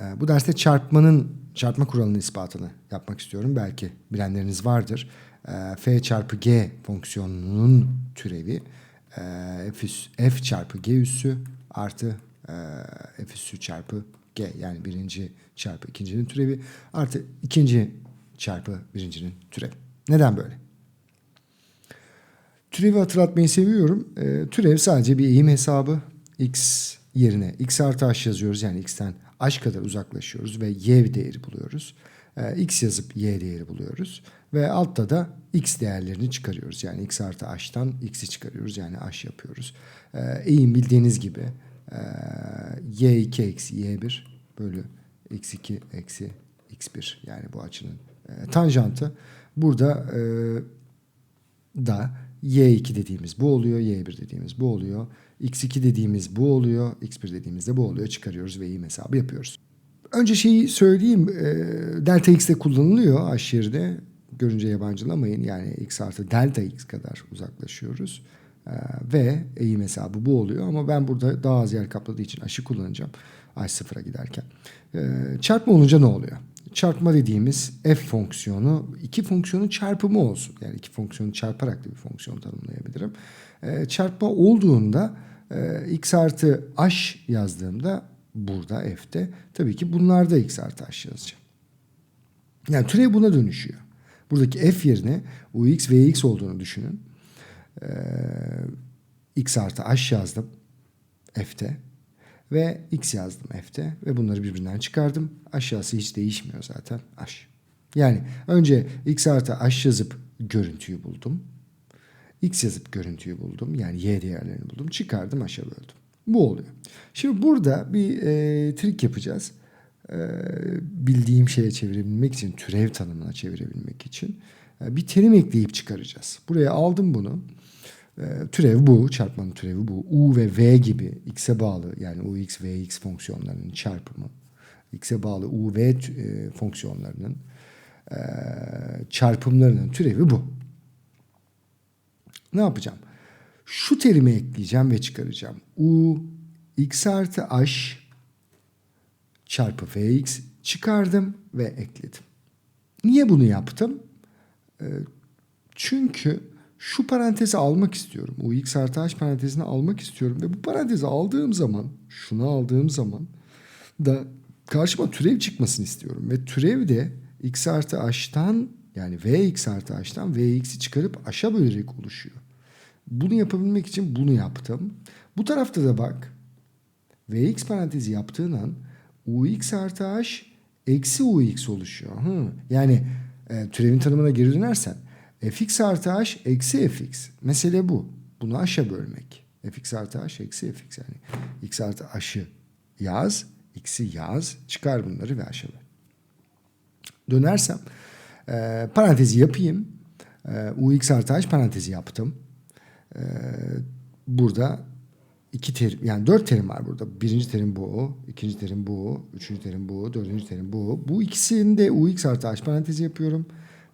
Ee, bu derste çarpmanın çarpma kuralının ispatını yapmak istiyorum. Belki bilenleriniz vardır. Ee, f çarpı g fonksiyonunun türevi e, f, f çarpı g üssü artı f üssü çarpı g yani birinci çarpı ikincinin türevi artı ikinci çarpı birincinin türevi. Neden böyle? Türevi hatırlatmayı seviyorum. Türev sadece bir eğim hesabı. X yerine x artı h yazıyoruz. Yani x'ten h kadar uzaklaşıyoruz ve y değeri buluyoruz. E, x yazıp y değeri buluyoruz. Ve altta da x değerlerini çıkarıyoruz. Yani x artı h'tan x'i çıkarıyoruz. Yani h yapıyoruz. E, eğim bildiğiniz gibi e, y2 eksi y1 bölü x2 eksi x1 yani bu açının e, tanjantı. Burada e, da y2 dediğimiz bu oluyor, y1 dediğimiz bu oluyor. x2 dediğimiz bu oluyor, x1 dediğimiz de bu oluyor. Çıkarıyoruz ve eğim hesabı yapıyoruz. Önce şeyi söyleyeyim. E, delta x de kullanılıyor yerine. Görünce yabancılamayın. Yani x artı delta x kadar uzaklaşıyoruz. E, ve eğim hesabı bu oluyor. Ama ben burada daha az yer kapladığı için aşı kullanacağım. h sıfıra giderken. E, çarpma olunca ne oluyor? Çarpma dediğimiz f fonksiyonu iki fonksiyonun çarpımı olsun. Yani iki fonksiyonu çarparak da bir fonksiyon tanımlayabilirim. E, çarpma olduğunda e, x artı h yazdığımda burada f'te tabii ki bunlarda x artı h yazacağım. Yani türev buna dönüşüyor. Buradaki f yerine ux ve x olduğunu düşünün. E, x artı h yazdım f'te ve x yazdım f'te ve bunları birbirinden çıkardım. Aşağısı hiç değişmiyor zaten h. Yani önce x artı h yazıp görüntüyü buldum. x yazıp görüntüyü buldum. Yani y değerlerini buldum. Çıkardım h'a böldüm. Bu oluyor. Şimdi burada bir e, trik yapacağız. E, bildiğim şeye çevirebilmek için, türev tanımına çevirebilmek için e, bir terim ekleyip çıkaracağız. Buraya aldım bunu. E, türev bu, çarpmanın türevi bu. U ve V gibi x'e bağlı yani ux, vx fonksiyonlarının çarpımı. x'e bağlı u, v e, fonksiyonlarının e, çarpımlarının türevi bu. Ne yapacağım? Şu terimi ekleyeceğim ve çıkaracağım. u x artı h çarpı vx çıkardım ve ekledim. Niye bunu yaptım? E, çünkü şu parantezi almak istiyorum. O x artı h parantezini almak istiyorum. Ve bu parantezi aldığım zaman, şunu aldığım zaman da karşıma türev çıkmasını istiyorum. Ve türev de x artı h'tan yani v x artı h'tan vx'i çıkarıp h'a bölerek oluşuyor. Bunu yapabilmek için bunu yaptım. Bu tarafta da bak vx parantezi yaptığın an ux artı h eksi ux oluşuyor. Hı. Yani e, türevin tanımına geri dönersen fx artı h eksi fx. Mesele bu. Bunu h'a bölmek. fx artı h eksi fx yani. x artı h'ı yaz, x'i yaz, çıkar bunları ve h'a böl. Dönersem e, parantezi yapayım. E, ux artı h parantezi yaptım. E, burada iki terim yani dört terim var burada. Birinci terim bu, ikinci terim bu, üçüncü terim bu, dördüncü terim bu. Bu ikisinde ux artı h parantezi yapıyorum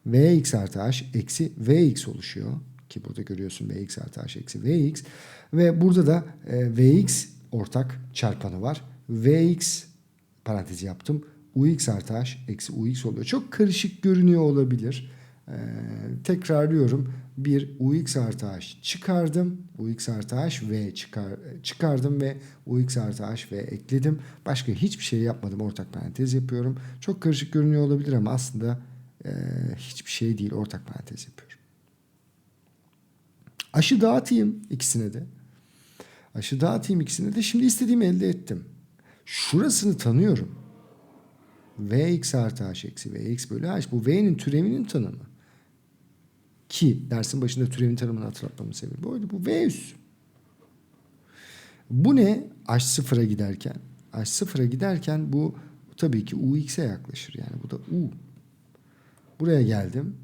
vx artı h eksi vx oluşuyor. Ki burada görüyorsun vx artı h eksi vx. Ve burada da e, vx ortak çarpanı var. vx parantezi yaptım. ux artı h eksi ux oluyor. Çok karışık görünüyor olabilir. Ee, tekrarlıyorum. Bir ux artı h çıkardım. ux artı h v çıkar, çıkardım ve ux artı h v ekledim. Başka hiçbir şey yapmadım. Ortak parantez yapıyorum. Çok karışık görünüyor olabilir ama aslında ee, hiçbir şey değil. Ortak parantez yapıyorum. Aşı dağıtayım ikisine de. Aşı dağıtayım ikisine de. Şimdi istediğimi elde ettim. Şurasını tanıyorum. Vx artı h eksi Vx bölü h. Bu V'nin türevinin tanımı. Ki dersin başında türevin tanımını hatırlatmamın sebebi oydu. Bu V üssü. Bu ne? H sıfıra giderken. H sıfıra giderken bu tabii ki Ux'e yaklaşır. Yani bu da U. Buraya geldim.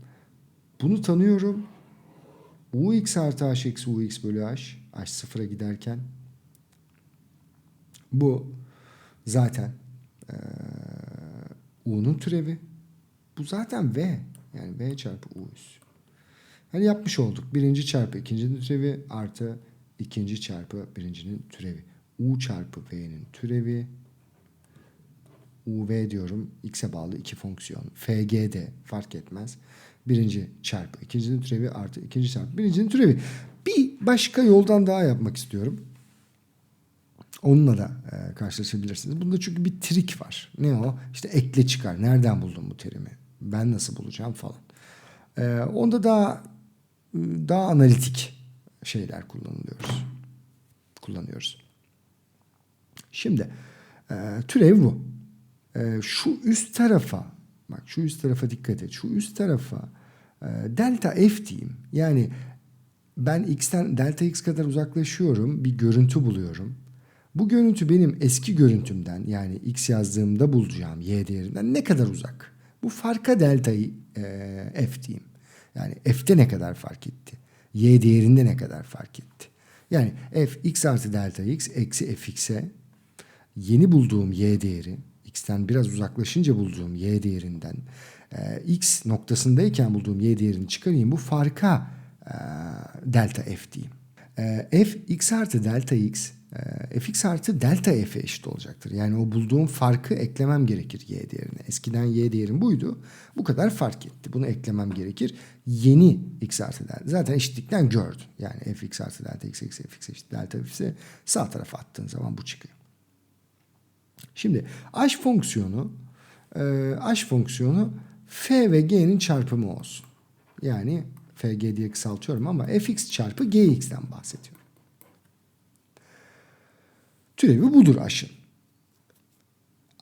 Bunu tanıyorum. ux artı h eksi ux bölü h. h sıfıra giderken. Bu zaten e, u'nun türevi. Bu zaten v. Yani v çarpı u üssü. Hani yapmış olduk. Birinci çarpı ikincinin türevi artı ikinci çarpı birincinin türevi. u çarpı v'nin türevi uv diyorum. x'e bağlı iki fonksiyon. fgd fark etmez. Birinci çarpı ikincinin türevi artı ikinci çarpı birincinin türevi. Bir başka yoldan daha yapmak istiyorum. Onunla da e, karşılaşabilirsiniz. Bunda çünkü bir trik var. Ne o? İşte ekle çıkar. Nereden buldun bu terimi? Ben nasıl bulacağım falan. E, onda daha daha analitik şeyler kullanılıyoruz. Kullanıyoruz. Şimdi e, türev bu. E, şu üst tarafa bak şu üst tarafa dikkat et. Şu üst tarafa e, delta f diyeyim. Yani ben x'ten delta x kadar uzaklaşıyorum. Bir görüntü buluyorum. Bu görüntü benim eski görüntümden yani x yazdığımda bulacağım y değerinden ne kadar uzak? Bu farka delta'yı e, f diyeyim. Yani f'te ne kadar fark etti? Y değerinde ne kadar fark etti? Yani f x artı delta x eksi fx'e yeni bulduğum y değeri x'ten biraz uzaklaşınca bulduğum y değerinden e, x noktasındayken bulduğum y değerini çıkarayım. Bu farka e, delta f diyeyim. E, f x artı delta x e, fx artı delta f'e eşit olacaktır. Yani o bulduğum farkı eklemem gerekir y değerine. Eskiden y değerim buydu. Bu kadar fark etti. Bunu eklemem gerekir. Yeni x artı delta. Zaten eşitlikten gördün. Yani fx artı delta x eksi fx eşit delta f ise sağ tarafa attığın zaman bu çıkıyor. Şimdi h fonksiyonu e, h fonksiyonu f ve g'nin çarpımı olsun. Yani fg diye kısaltıyorum ama fx çarpı gx'ten bahsediyorum. Türevi budur aşın.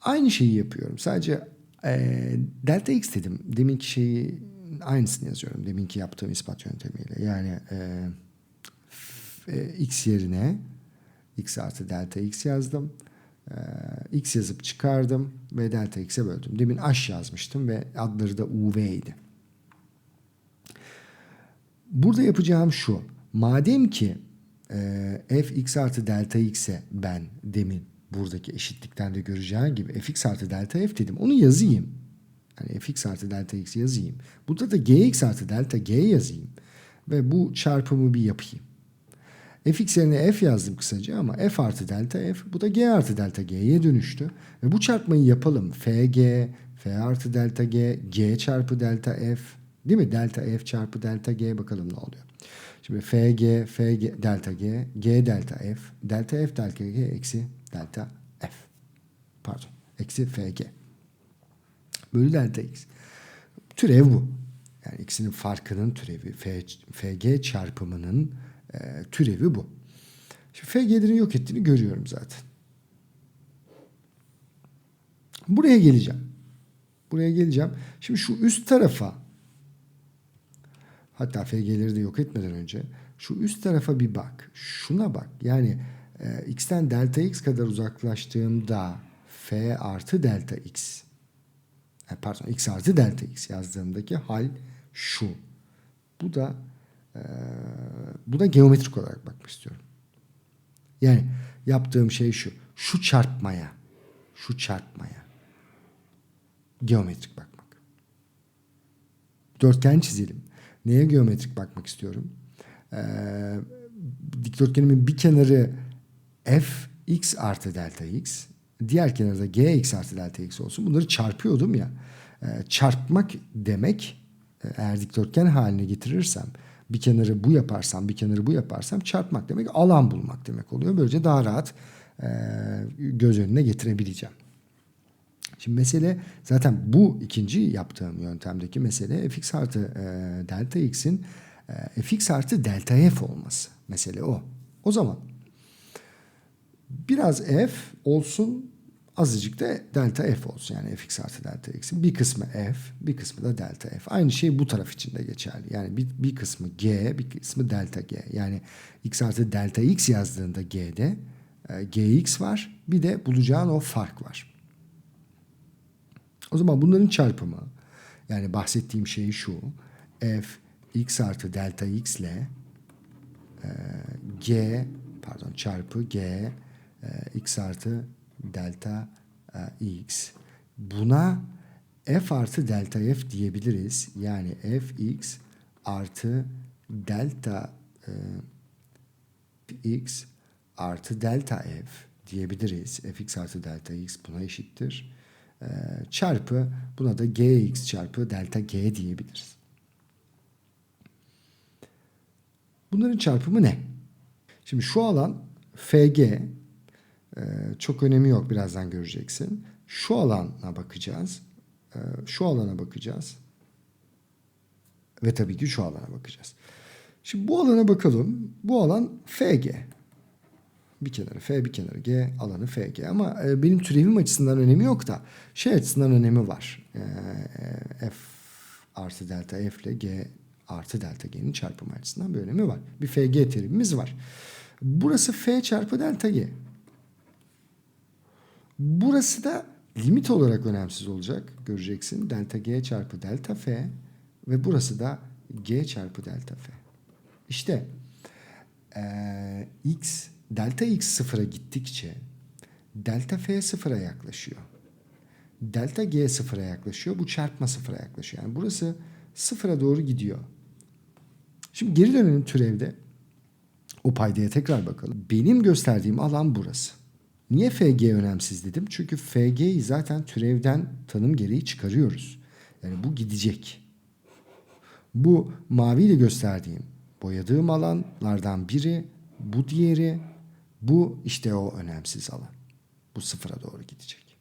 Aynı şeyi yapıyorum. Sadece e, delta x dedim. Deminki şeyi aynısını yazıyorum. Deminki yaptığım ispat yöntemiyle. Yani e, f, x yerine x artı delta x yazdım. E, x yazıp çıkardım ve delta x'e böldüm. Demin h yazmıştım ve adları da uv idi. Burada yapacağım şu. Madem ki e, f x artı delta x'e ben demin buradaki eşitlikten de göreceğin gibi fx artı delta f dedim. Onu yazayım. Yani fx artı delta x yazayım. Burada da gx artı delta g yazayım. Ve bu çarpımı bir yapayım. Fx yerine f yazdım kısaca ama f artı delta f bu da g artı delta g'ye dönüştü. Ve bu çarpmayı yapalım. fg, f artı delta g, g çarpı delta f değil mi? Delta f çarpı delta g bakalım ne oluyor. Şimdi FG, FG delta G, G delta F, delta F delta G eksi delta F. Pardon. Eksi FG. Bölü delta X. Türev bu. Yani ikisinin farkının türevi. F, FG çarpımının e, türevi bu. Şimdi FG'lerin yok ettiğini görüyorum zaten. Buraya geleceğim. Buraya geleceğim. Şimdi şu üst tarafa Hatta FG'leri de yok etmeden önce şu üst tarafa bir bak. Şuna bak. Yani e, x'ten delta x kadar uzaklaştığımda f artı delta x e, pardon x artı delta x yazdığımdaki hal şu. Bu da e, bu da geometrik olarak bakmak istiyorum. Yani yaptığım şey şu. Şu çarpmaya şu çarpmaya geometrik bakmak. Dörtgen çizelim. Neye geometrik bakmak istiyorum? Ee, dikdörtgenimin bir kenarı f x artı delta x. Diğer kenarı da g x artı delta x olsun. Bunları çarpıyordum ya. Ee, çarpmak demek e, eğer dikdörtgen haline getirirsem bir kenarı bu yaparsam bir kenarı bu yaparsam çarpmak demek alan bulmak demek oluyor. Böylece daha rahat e, göz önüne getirebileceğim. Şimdi mesele zaten bu ikinci yaptığım yöntemdeki mesele fx artı e, delta x'in e, fx artı delta f olması. Mesele o. O zaman biraz f olsun azıcık da delta f olsun. Yani fx artı delta x'in bir kısmı f bir kısmı da delta f. Aynı şey bu taraf için de geçerli. Yani bir, bir kısmı g bir kısmı delta g. Yani x artı delta x yazdığında g'de e, gx var bir de bulacağın o fark var. O zaman bunların çarpımı yani bahsettiğim şey şu. F x artı delta x ile e, g pardon çarpı g e, x artı delta e, x. Buna f artı delta f diyebiliriz. Yani f x artı delta e, x artı delta f diyebiliriz. f x artı delta x buna eşittir. e, çarpı buna da gx çarpı delta g diyebiliriz. Bunların çarpımı ne? Şimdi şu alan FG çok önemi yok birazdan göreceksin. Şu alana bakacağız. E, şu alana bakacağız. Ve tabii ki şu alana bakacağız. Şimdi bu alana bakalım. Bu alan FG. Bir kenarı F bir kenarı G alanı FG ama e, benim türevim açısından önemi yok da şey açısından önemi var. E, e, F artı delta F ile G artı delta G'nin çarpımı açısından bir önemi var. Bir FG terimimiz var. Burası F çarpı delta G. Burası da limit olarak önemsiz olacak. Göreceksin. Delta G çarpı delta F ve burası da G çarpı delta F. İşte eee, X delta X sıfıra gittikçe delta F sıfıra yaklaşıyor. Delta G sıfıra yaklaşıyor. Bu çarpma sıfıra yaklaşıyor. Yani burası sıfıra doğru gidiyor. Şimdi geri dönelim türevde. O paydaya tekrar bakalım. Benim gösterdiğim alan burası. Niye FG önemsiz dedim? Çünkü FG'yi zaten türevden tanım gereği çıkarıyoruz. Yani bu gidecek. Bu maviyle gösterdiğim boyadığım alanlardan biri, bu diğeri, bu işte o önemsiz alan. Bu sıfıra doğru gidecek.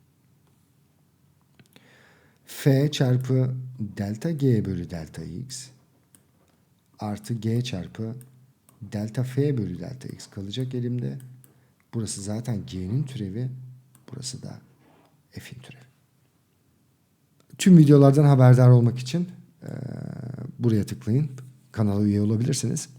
F çarpı delta G bölü delta X artı G çarpı delta F bölü delta X kalacak elimde. Burası zaten G'nin türevi. Burası da F'in türevi. Tüm videolardan haberdar olmak için eee, buraya tıklayın. Kanala üye olabilirsiniz.